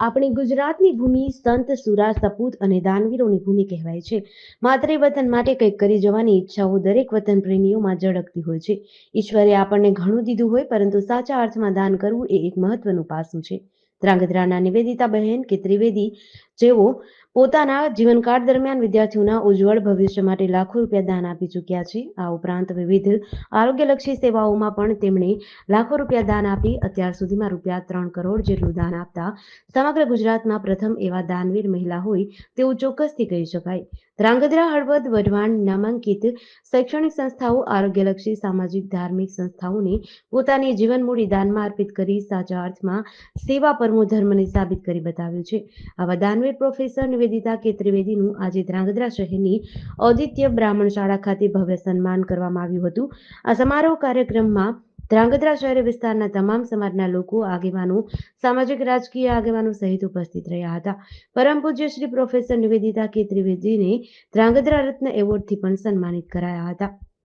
આપણી ગુજરાતની ભૂમિ સંત સુરા સપૂત અને દાનવીરોની ભૂમિ કહેવાય છે. માત્ર વતન માટે કંઈક કરી જવાની ઈચ્છાઓ દરેક વતન પ્રેમીઓમાં ઝળકતી હોય છે. ઈશ્વરે આપણને ઘણું દીધું હોય, પરંતુ સાચા અર્થમાં દાન કરવું એ એક મહત્વનું પાસું છે. ધ્રાંગધ્રાના નિવેદિતા બહેન કે ત્રિવેદી જેઓ પોતાના જીવનકાળ દરમિયાન વિદ્યાર્થીઓના ઉજ્જવળ ભવિષ્ય માટે લાખો રૂપિયા દાન આપી ચૂક્યા છે. આ ઉપરાંત વિવિધ આરોગ્યલક્ષી સેવાઓમાં પણ તેમણે લાખો રૂપિયા દાન આપી અત્યાર સુધીમાં રૂપિયા ત્રણ કરોડ જેટલું દાન આપતા સમગ્ર ગુજરાતમાં પ્રથમ એવા દાનવીર મહિલા હોય તેવું ચોક્કસથી કહી શકાય. ધ્રાંગધ્રા હળવદ વઢવાણ નામાંકિત શૈક્ષણિક સંસ્થાઓ આરોગ્યલક્ષી સામાજિક ધાર્મિક સંસ્થાઓને પોતાની જીવન મૂડી દાનમાં અર્પિત કરી સાચા અર્થમાં સેવા પરમો ધર્મને સાબિત કરી બતાવ્યું છે. આવા દાનવીર પ્રોફેસર નિવેદિતા કે આજે ધ્રાંગધ્રા શહેરની ઔદિત્ય બ્રાહ્મણ શાળા ખાતે ભવ્ય સન્માન કરવામાં આવ્યું હતું. આ સમારોહ કાર્યક્રમમાં ધ્રાંગધ્રા શહેર વિસ્તારના તમામ સમાજના લોકો, આગેવાનો, સામાજિક રાજકીય આગેવાનો સહિત ઉપસ્થિત રહ્યા હતા. પરમ પૂજ્ય શ્રી પ્રોફેસર નિવેદિતા કે ધ્રાંગધ્રા રત્ન એવોર્ડથી પણ સન્માનિત કરાયા હતા.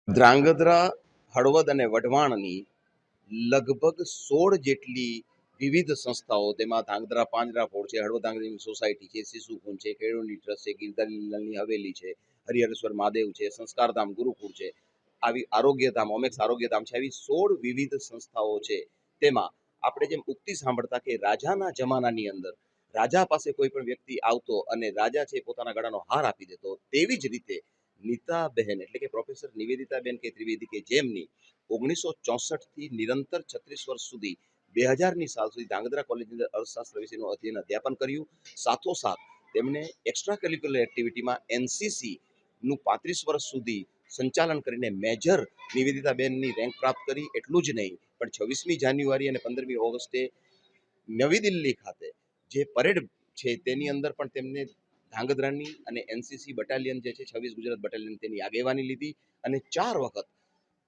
ધ્રાંગધ્રા, હળવદ અને વઢવાણની લગભગ સોળ જેટલી વિવિધ સંસ્થાઓ, તેમાં ધાંગધ્રા પાંજરાપોળ છે હળવદ ધાંગધ્રીની સોસાયટી છે શિશુકુંજ છે ખેડૂતની ટ્રસ્ટ છે ગીરધારીલાલની હવેલી છે, હરિહરેશ્વર મહાદેવ છે સંસ્કારધામ ગુરુકુળ છે, આવી આરોગ્યધામ ઓમેક્સ આરોગ્યધામ છે, આવી સોળ વિવિધ સંસ્થાઓ છે. તેમાં આપણે જેમ ઉક્તિ સાંભળતા કે રાજાના જમાનાની અંદર રાજા પાસે કોઈ પણ વ્યક્તિ આવતો અને રાજા છે પોતાના ગળાનો હાર આપી દેતો, તેવી જ રીતે નીતાબહેન એટલે કે પ્રોફેસર નિવેદિતાબેન કે ત્રિવેદી કે જેમની ઓગણીસો ચોસઠથી નિરંતર છત્રીસ વર્ષ સુધી બે હજારની સાલ સુધી ધાંગધ્રા કોલેજની અંદર અર્થશાસ્ત્ર વિષયનું અધ્યયન અધ્યાપન કર્યું. સાથોસાથ તેમણે એક્સ્ટ્રા કરિક્યુલર એક્ટિવિટીમાં એનસીસી નું પાંત્રીસ વર્ષ સુધી સંચાલન કરીને મેજર નિવેદિતાબેનની રેન્ક પ્રાપ્ત કરી. એટલું જ નહીં, પણ છવ્વીસમી જાન્યુઆરી અને પંદરમી ઓગસ્ટે નવી દિલ્હી ખાતે જે પરેડ છે તેની અંદર પણ તેમને ધાંગધ્રાની અને એનસીસી બટાલિયન જે છે, છવ્વીસ ગુજરાત બટાલિયન તેની આગેવાની લીધી અને ચાર વખત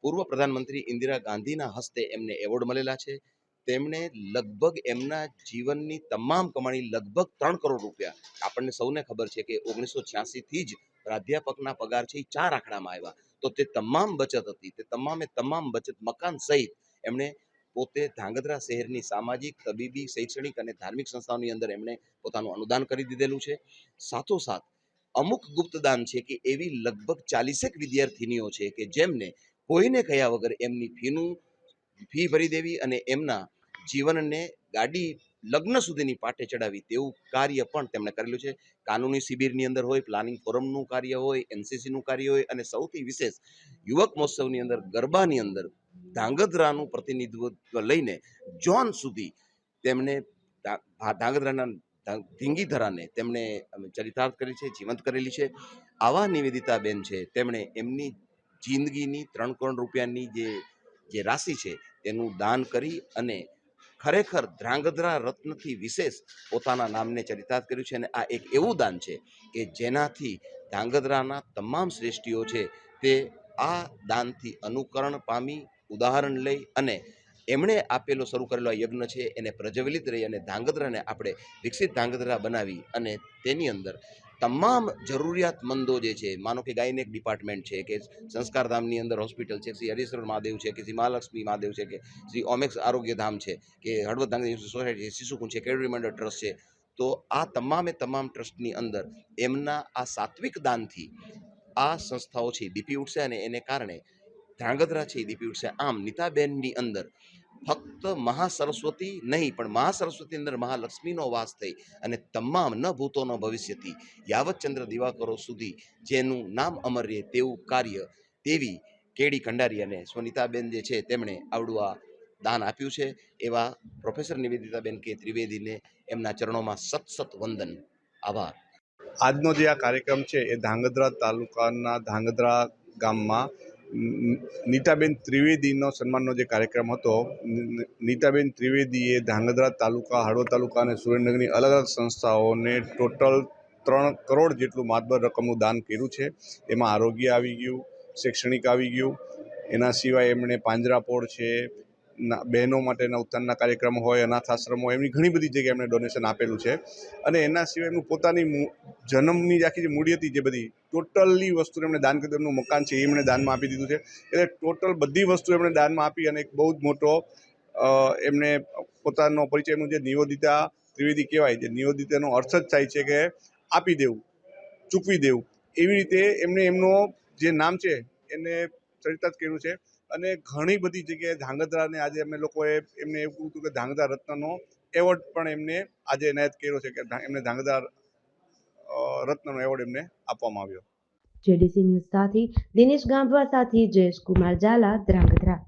પૂર્વ પ્રધાનમંત્રી ઇન્દિરા ગાંધીના હસ્તે એમને એવોર્ડ મળેલા છે. તેમણે લગભગ એમના જીવનની તમામ કમાણી લગભગ ત્રણ કરોડ રૂપિયા, આપણને સૌને ખબર છે કે ઓગણીસો છ્યાસીથી જ પ્રાધ્યાપકના પગાર છે એ ચાર આંકડામાં આવ્યા. તો તે તમામ બચત હતી, તે તમામે તમામ બચત મકાન સહિત એમણે પોતે ધાંગધ્રા શહેરની સામાજિક, તબીબી, શૈક્ષણિક અને ધાર્મિક સંસ્થાઓની અંદર એમણે પોતાનું અનુદાન કરી દીધેલું છે. સાથોસાથ અમુક ગુપ્તદાન છે કે એવી લગભગ ચાલીસેક વિદ્યાર્થીનીઓ છે કે જેમને કોઈને કયા વગર એમની ફીનું ફી ભરી દેવી અને એમના જીવનને ગાડી લગ્ન સુધીની પાટે ચડાવી તેવું કાર્ય પણ તેમણે કરેલું છે. કાનૂની શિબિરની અંદર હોય પ્લાનિંગ ફોરમનું કાર્ય હોય એનસીસીનું કાર્ય હોય અને સૌથી વિશેષ યુવક મહોત્સવની અંદર ગરબાની અંદર ધાંગધ્રાનું પ્રતિનિધિત્વ લઈને જોન સુધી તેમણે ધાંગધ્રાના ધીંગીધરાને તેમણે ચરિતાર્થ કરી છે, જીવંત કરેલી છે. આવા નિવેદિતાબેન છે, તેમણે એમની જિંદગીની ત્રણ કરોડ રૂપિયાની જે જે રાશિ છે, તેનું દાન કરી અને ખરેખર ધ્રાંગધ્રા રત્નથી વિશેષ પોતાના નામને ચરિતાર્થ કર્યું છે અને આ એક એવું દાન છે કે જેનાથી ધ્રાંગધ્રાના તમામ શ્રેષ્ઠીઓ છે તે આ દાનથી અનુકરણ પામી, ઉદાહરણ લઈ અને એમણે આપેલો શરૂ કરેલો આ યજ્ઞ છે એને પ્રજ્વલિત રહી અને ધાંગધ્રાને આપણે વિકસિત ધાંગધ્રા બનાવી અને તેની અંદર તમામ જરૂરિયાતમંદો જે છે, માનો કે ગાયનેક ડિપાર્ટમેન્ટ છે, કે સંસ્કારધામની અંદર હોસ્પિટલ છે, શ્રી હરીશ્વર મહાદેવ છે, કે શ્રી મહાલક્ષ્મી મહાદેવ છે, કે શ્રી ઓમેક્સ આરોગ્યધામ છે, કે હળવદ સોસાયટી છે, શિશુકુંજ છે કેળવણી મંડળ ટ્રસ્ટ છે, તો આ તમામે તમામ ટ્રસ્ટની અંદર એમના આ સાત્વિક દાનથી આ સંસ્થાઓ છે દીપી ઉઠશે અને એને કારણે ધ્રાંગધ્રા છે દીપી ઉઠશે. આમ નીતાબેનની અંદર ફક્ત મહાસરસ્વતી નહીં, પણ મહાસરસ્વતી અંદર મહાલક્ષ્મીનો વાસ થઈ અને તમામ ન ભૂતોનો ભવિષ્યથી યાવત ચંદ્ર દિવાકરો સુધી જેનું નામ અમર રહે તેવું કાર્ય તેવી કેડી કંડારી અને સ્વનિતાબેન જે છે તેમણે આવડું આ દાન આપ્યું છે. એવા પ્રોફેસર નિવેદિતાબેન કે ત્રિવેદીને એમના ચરણોમાં સત વંદન. આભાર. આજનો જે આ કાર્યક્રમ છે એ ધાંગધ્રા તાલુકાના ધાંગધ્રા ગામમાં નીતાબેન ત્રિવેદીનો સન્માનનો જે કાર્યક્રમ હતો નીતાબેન ત્રિવેદીએ ધાંગધ્રા તાલુકા હળવદ તાલુકા અને સુરેન્દ્રનગરની અલગ અલગ સંસ્થાઓને ટોટલ ત્રણ કરોડ જેટલું માતબર રકમનું દાન કર્યું છે. એમાં આરોગ્ય આવી ગયું, શૈક્ષણિક આવી ગયું. એના સિવાય એમણે પાંજરાપોળ છે બહેનો માટેના ઉત્થાનના કાર્યક્રમ હોય, અનાથ આશ્રમ હોય, એમની ઘણી બધી જગ્યાએ એમણે ડોનેશન આપેલું છે. અને એના સિવાય એમનું પોતાની જન્મની જે આખી જે મૂડી હતી, જે બધી ટોટલી વસ્તુ એમણે દાન કરી એમનું મકાન છે, એ એમણે દાનમાં આપી દીધું છે. એટલે ટોટલ બધી વસ્તુ એમણે દાનમાં આપી અને એક બહુ જ મોટો એમને એમણે પોતાનો પરિચય, એમનું જે નિવેદિતા ત્રિવેદી કહેવાય, જે નિવેદિતાનો અર્થ જ થાય છે કે આપી દેવું, ચૂકવી દેવું. એવી રીતે એમને એમનો જે નામ છે, એને ચરિતાર્થ કર્યું છે. અને ઘણી બધી જગ્યાએ ધાંગધ્રાને આજે અમે લોકોએ એમને એવું હતું કે ધાંગધ્રા રત્નનો એવોર્ડ પણ એમને આજે એનાયત કર્યો છે કે એમને ધાંગધ્રા રત્નનો એવોર્ડ એમને આપવામાં આવ્યો. જેડીસી ન્યૂઝ સાથે દિનેશ ગાંભવા સાથે જયેશ કુમાર ઝાલા ધ્રાંગધ્રા